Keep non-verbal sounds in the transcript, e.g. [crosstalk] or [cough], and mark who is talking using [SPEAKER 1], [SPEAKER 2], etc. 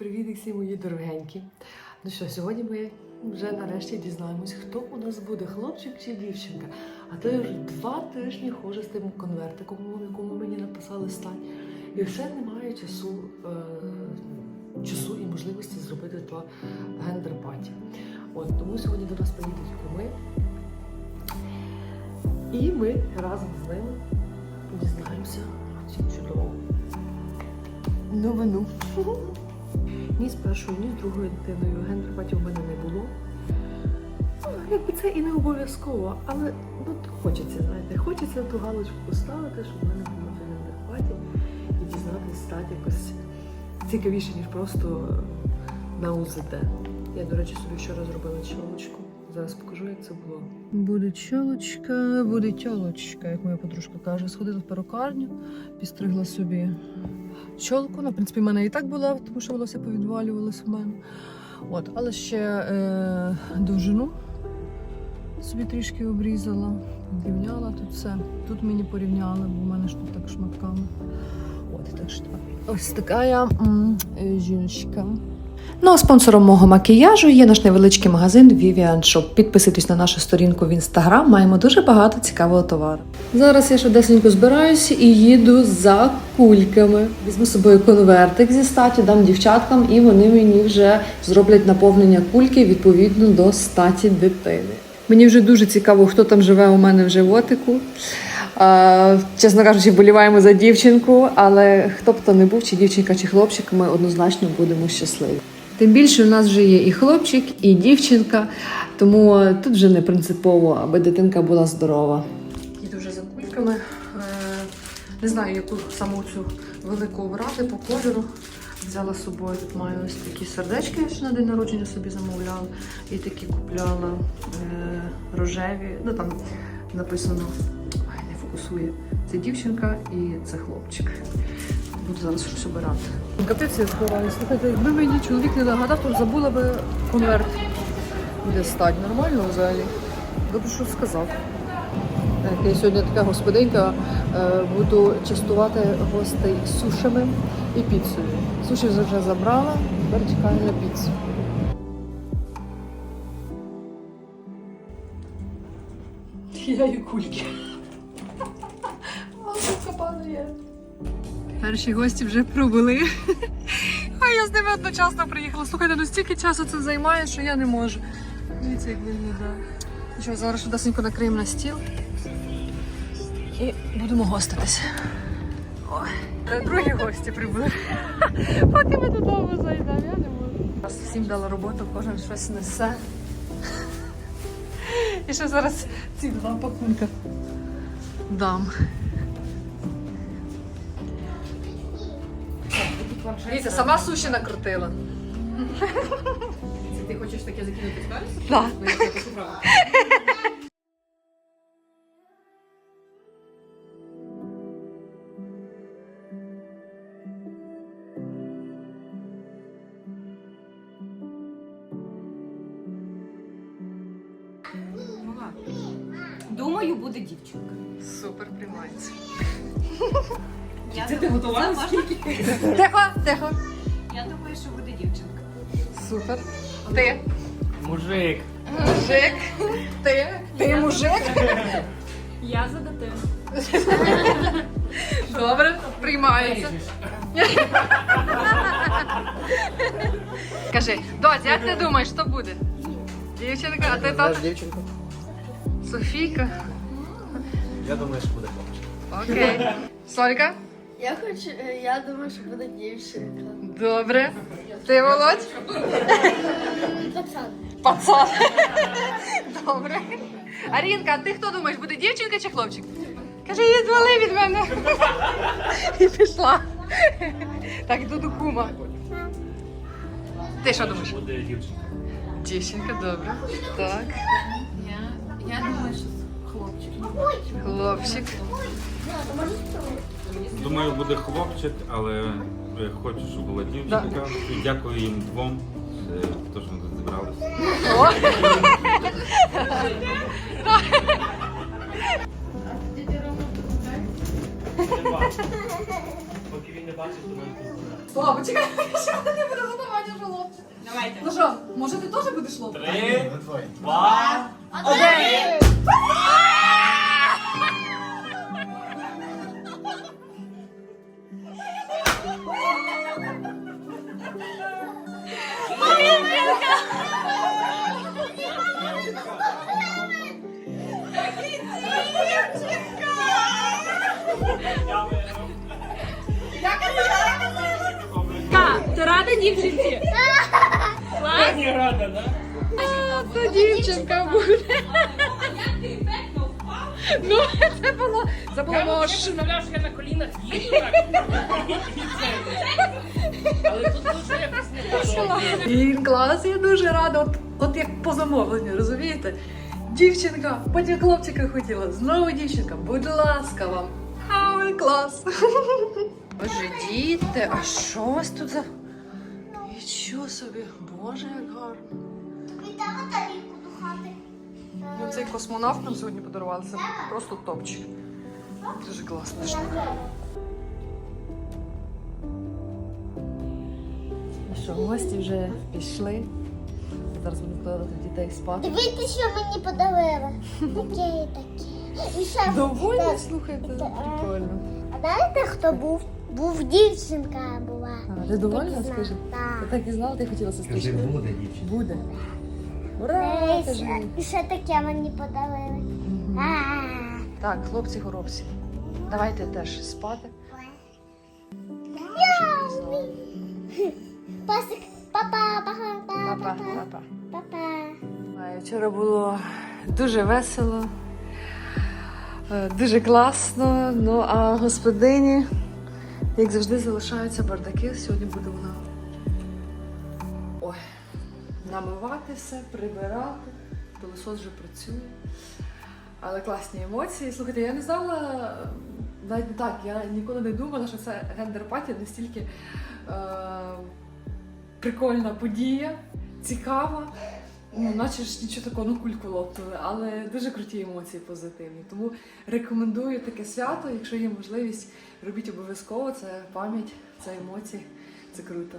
[SPEAKER 1] Привіт всі мої дорогенькі. Ну що, сьогодні ми вже нарешті дізнаємось, хто у нас буде, хлопчик чи дівчинка. А то я вже два тижні ходжу з тим конвертиком, якому мені написали стань. І все немає часу, е, часу і можливості зробити то гендер-паті. От тому сьогодні до нас приїдуть куми. І ми разом з ними дізнаємося цю чудову новину. Ні з першою, ні з другою дитиною гендер-паті в мене не було. Ну, Якби це і не обов'язково, але ну, хочеться, знаєте, хочеться ту галочку поставити, щоб в мене було в гендер-паті і дізнатися стати якось цікавіше, ніж просто на УЗД. Я, до речі, собі вчора зробила чолочку. Зараз покажу, як це було. Буде чолочка, буде тьолочка, як моя подружка каже. Сходила в перукарню, підстригла собі чолку. Ну, в принципі, в мене і так була, тому що волосся повідвалювалося в мене. От, але ще е, довжину собі трішки обрізала, рівняла тут все. Тут мені порівняли, бо в мене ж тут так шматками. От, так що. Ось така я м, е, жіночка. Ну а спонсором мого макіяжу є наш невеличкий магазин Vivian Shop. Підписуйтесь на нашу сторінку в інстаграм. Маємо дуже багато цікавого товару. Зараз я швидесенько збираюся і їду за кульками. Візьму з собою конвертик зі статі, дам дівчаткам, і вони мені вже зроблять наповнення кульки відповідно до статі дитини. Мені вже дуже цікаво, хто там живе у мене в животику. А, чесно кажучи, боліваємо за дівчинку, але хто б то не був, чи дівчинка, чи хлопчик, ми однозначно будемо щасливі. Тим більше у нас вже є і хлопчик, і дівчинка, тому тут вже не принципово, аби дитинка була здорова. Їду вже за кульками. Е, Не знаю, яку саму цю велику обрати по кольору. Взяла з собою тут маю ось такі сердечки, що на день народження собі замовляла. І такі купляла е, рожеві. Ну там написано, фокусує. Це дівчинка і це хлопчик. Буду зараз щось обирати. Капець я збираю. Слухайте, якби мені чоловік не нагадав, то забула би конверт. Де стать нормально взагалі. Добре, що сказав. Так, я сьогодні така господинка е, буду частувати гостей сушами і піцею. Суші вже забрала, тепер чекаю на піцу. Я і кульки. Перші гості вже пробули. [laughs] А я з ними одночасно приїхала. Слухайте, ну стільки часу це займає, що я не можу. Дивіться, як виглядає. Що, зараз швидесенько накриємо на стіл і будемо гоститися. Ой, другі гості прибули. [laughs] Поки ми додому зайдемо, я не можу. Раз всім дала роботу, кожен щось несе. [laughs] І ще зараз ці два пакунка дам. Дивіться, сама суші накрутила.
[SPEAKER 2] Це ти хочеш таке закинути в?
[SPEAKER 1] Так.
[SPEAKER 2] Ну. Думаю, буде дівчинка.
[SPEAKER 1] Супер приймається.
[SPEAKER 2] Я
[SPEAKER 3] Це ти
[SPEAKER 2] думаю,
[SPEAKER 3] готувала?
[SPEAKER 2] це
[SPEAKER 3] Скільки?
[SPEAKER 1] Тихо, тихо.
[SPEAKER 2] Я думаю, що буде дівчинка.
[SPEAKER 1] Супер. Ти.
[SPEAKER 3] Мужик.
[SPEAKER 1] Мужик. Ти. Ти мужик.
[SPEAKER 2] Я за дитину.
[SPEAKER 1] Добре, приймається. Кажи, доць, як ти думаєш, що буде? Дівчинка, а ти
[SPEAKER 4] Знаєш
[SPEAKER 1] тут?
[SPEAKER 4] дівчинку?
[SPEAKER 1] Софійка.
[SPEAKER 4] Я думаю, що буде хлопчик.
[SPEAKER 1] Окей. Солька?
[SPEAKER 5] Я хочу, е, я думаю, що буде дівчинка.
[SPEAKER 1] Добре. Ти Володь?
[SPEAKER 5] Пацан.
[SPEAKER 1] Пацан. Добре. Арінка, а ти хто думаєш, буде дівчинка чи хлопчик? Каже, її звали від мене. І пішла. Так, йду до кума. Ти що думаєш?
[SPEAKER 3] Буде дівчинка.
[SPEAKER 1] Дівчинка, добре. Так.
[SPEAKER 2] Я, я думаю, що хлопчик.
[SPEAKER 1] Хлопчик.
[SPEAKER 6] Думаю, буде хлопчик, але хочу, щоб була дівчинка. І дякую їм двом, е, хто ж ми тут зібралися.
[SPEAKER 3] Поки він не бачить, то ми тут.
[SPEAKER 1] Слава, чекай, що не буду готувати.
[SPEAKER 2] Давайте.
[SPEAKER 1] Ну що, може ти теж будеш лопати?
[SPEAKER 4] Три, два,
[SPEAKER 2] Ти рада дівчинці?
[SPEAKER 1] То дівчинка буде. Ну, це було, це було мощно.
[SPEAKER 7] Представляєш, я на колінах їду так. І це. Але тут дуже якось не так.
[SPEAKER 1] Клас, я дуже рада. От, от як по замовленню, розумієте? Дівчинка, потім хлопчика хотіла. Знову дівчинка, будь ласка вам. Ай, клас. Боже, діти, а що у вас тут за. Нічого собі, боже, як гарно.
[SPEAKER 5] Віддала тарілку до хати.
[SPEAKER 1] Ну, цей космонавт нам сьогодні подарували. Це просто топчик. Дуже класно. Ну що, гості вже пішли. Зараз будемо вкладати дітей спати.
[SPEAKER 5] Дивіться, що мені подарили. Таке і таке.
[SPEAKER 1] Довольно, слухайте, прикольно.
[SPEAKER 5] А знаєте, хто був? Був дівчинка була.
[SPEAKER 1] А, ти довольна,
[SPEAKER 5] Так
[SPEAKER 1] скажи?
[SPEAKER 5] знала.
[SPEAKER 1] Я так і знала, ти хотіла сестричку.
[SPEAKER 4] буде, дівчина.
[SPEAKER 1] Буде. Ура!
[SPEAKER 5] Так.
[SPEAKER 1] кажи.
[SPEAKER 5] І ще таке мені подарили. А.
[SPEAKER 1] Так, хлопці горобці. Давайте теж спати.
[SPEAKER 5] Пасик, папа, папа,
[SPEAKER 1] Папа,
[SPEAKER 5] папа,
[SPEAKER 1] папа.
[SPEAKER 5] папа.
[SPEAKER 1] Вчора було дуже весело, е, дуже класно. Ну а господині, як завжди, залишаються бардаки. Сьогодні буде вона ой, намивати все, прибирати. Пилосос вже працює. Але класні емоції. Слухайте, я не знала, навіть не так, я ніколи не думала, що це гендер-паті настільки е, прикольна подія, цікава. Ну, наче ж нічого такого, ну кульку лопнули, але дуже круті емоції позитивні. Тому рекомендую таке свято, якщо є можливість, робіть обов'язково. Це пам'ять, це емоції, це круто.